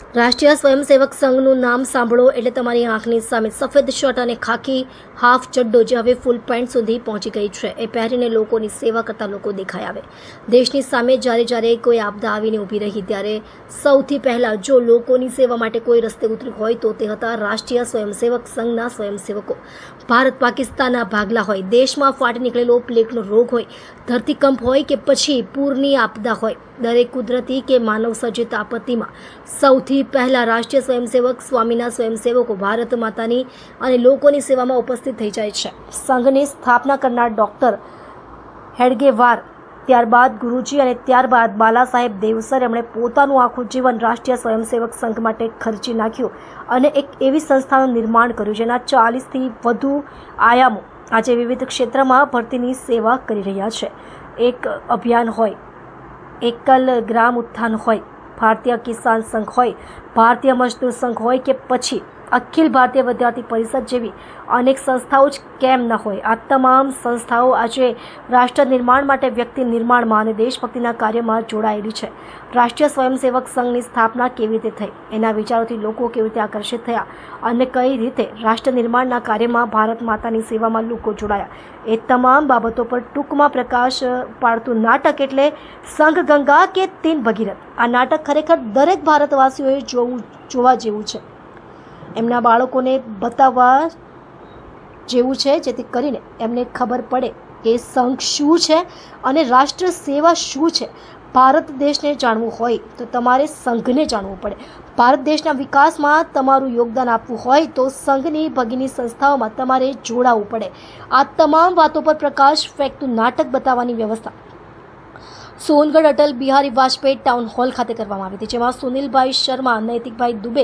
રાષ્ટ્રીય સ્વયંસેવક સંઘનું નામ સાંભળો એટલે તમારી આંખની સામે સફેદ શર્ટ અને ખાખી હાફ ચડ્ડો જે હવે ફૂલ પેન્ટ સુધી પહોંચી ગઈ છે. એ પહેરીને લોકોની સેવા કરતા લોકો દેખાઈ આવે. દેશની સામે જ્યારે જ્યારે કોઈ આપદા આવીને ઊભી રહી ત્યારે સૌથી પહેલાં જો લોકોની સેવા માટે કોઈ રસ્તે ઉતર્યું હોય તો તે હતા રાષ્ટ્રીય સ્વયંસેવક સંઘના સ્વયંસેવકો. ભારત પાકિસ્તાનના ભાગલા હોય, દેશમાં ફાટી નીકળેલો પ્લેગનો રોગ હોય, ધરતીકંપ હોય કે પછી પૂરની આપદા હોય દરેક કુદરતી કે માનવ સર્જિત આપત્તિમાં સૌથી પહેલાં રાષ્ટ્રીય સ્વયંસેવક સ્વામીના સ્વયંસેવકો ભારત માતાની અને લોકોની સેવામાં ઉપસ્થિત થઈ જાય છે. સંઘની સ્થાપના કરનાર ડૉક્ટર હેડગેવાર ત્યારબાદ ગુરુજી અને ત્યારબાદ બાલા સાહેબ દેવસર એમણે પોતાનું આખું જીવન રાષ્ટ્રીય સ્વયંસેવક સંઘ માટે ખર્ચી નાખ્યું અને એક એવી સંસ્થાનું નિર્માણ કર્યું જેના ચાલીસથી વધુ આયામો આજે વિવિધ ક્ષેત્રમાં ભરતીની સેવા કરી રહ્યા છે. એક અભિયાન હોય એકલ ગ્રામ ઉત્થાન હોય. ભારતીય કિસાન સંઘ હોય. ભારતીય મજદૂર સંઘ હોય કે પછી અખિલ ભારતીય વિદ્યાર્થી પરિષદ જેવી અનેક સંસ્થાઓ જ કેમ ન હોય. આ તમામ સંસ્થાઓ આજે રાષ્ટ્ર નિર્માણ માટે વ્યક્તિ નિર્માણમાં અને દેશભક્તિના કાર્યમાં જોડાયેલી છે. રાષ્ટ્રીય સ્વયંસેવક સંઘની સ્થાપના કેવી રીતે થઈ? એના વિચારોથી લોકો કેવી રીતે આકર્ષિત થયા? અને કઈ રીતે રાષ્ટ્ર નિર્માણના કાર્યમાં ભારત માતાની સેવામાં લોકો જોડાયા? એ તમામ બાબતો પર ટૂંકમાં પ્રકાશ પાડતું નાટક એટલે સંઘ ગંગા કે તીન ભગીરથ. આ નાટક ખરેખર દરેક ભારતવાસીઓએ જોવું, જોવા જેવું છે. એમના બાળકોને બતાવવા જેવું છે, જેથી કરીને એમને ખબર પડે કે સંઘ શું છે અને રાષ્ટ્ર સેવા શું છે. ભારત દેશને જાણવું હોય તો તમારે સંઘને જાણવું પડે. ભારત દેશના વિકાસમાં તમારું યોગદાન આપવું હોય તો સંઘની ભગીની સંસ્થાઓમાં તમારે જોડાવવું પડે. આ તમામ વાતો પર પ્રકાશ ફેંકતું નાટક બતાવવાની વ્યવસ્થા સોનગઢ અટલ બિહારી વાજપેયી ટાઉન હોલ ખાતે કરવામાં આવી હતી, જેમાં સુનિલભાઈ શર્મા, નૈતિકભાઈ દુબે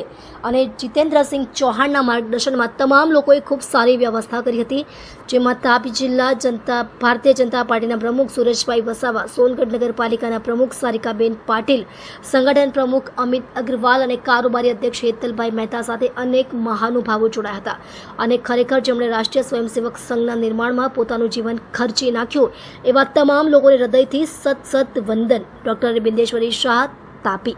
અને જીતેન્દ્રસિંહ ચૌહાણના માર્ગદર્શનમાં તમામ લોકોએ ખૂબ સારી વ્યવસ્થા કરી હતી, જેમાં તાપી જિલ્લા જનતા, ભારતીય જનતા પાર્ટીના પ્રમુખ સુરેશભાઈ વસાવા, સોનગઢ નગરપાલિકાના પ્રમુખ સારિકાબેન પાટીલ, સંગઠન પ્રમુખ અમિત અગ્રવાલ અને કારોબારી અધ્યક્ષ હેતલભાઈ મહેતા સાથે અનેક મહાનુભાવો જોડાયા હતા. અને ખરેખર જેમણે રાષ્ટ્રીય સ્વયંસેવક સંઘના નિર્માણમાં પોતાનું જીવન ખર્ચી નાખ્યું, એવા તમામ લોકોને હૃદયથી સત સત વંદન ડૉક્ટર બિંદેશ્વરી શાહ તાપી.